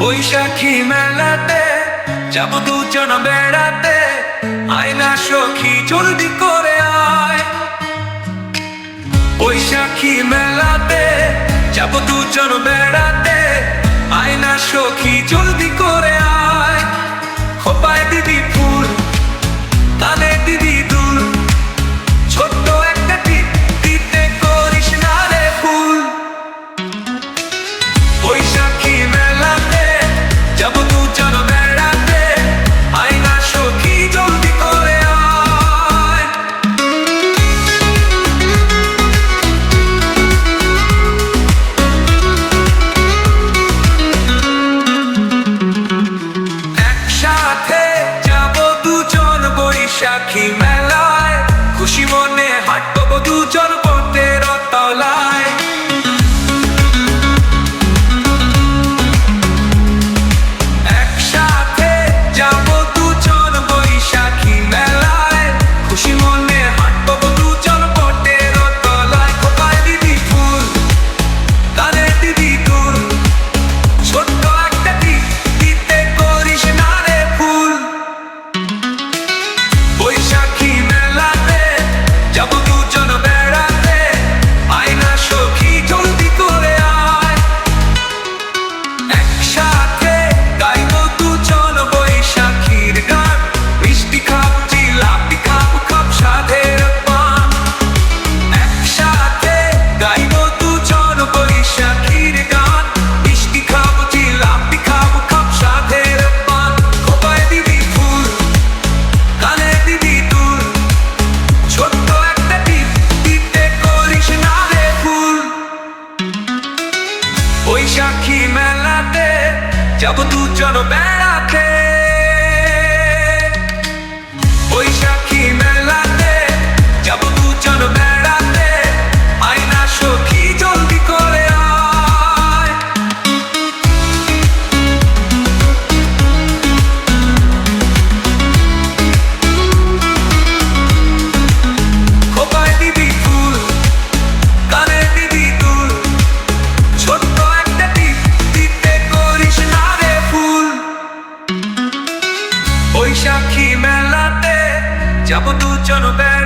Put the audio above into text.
বৈশাখী মেলাতে যাব দুজন বেড়াতে আয় না সখী জলদি করে আয়। বৈশাখী মেলাতে যাব দুজন বেড়াতে আয় না সখী জলদি করে Shakira. যাব দু জন বেড়াতে। যাব দু জনবে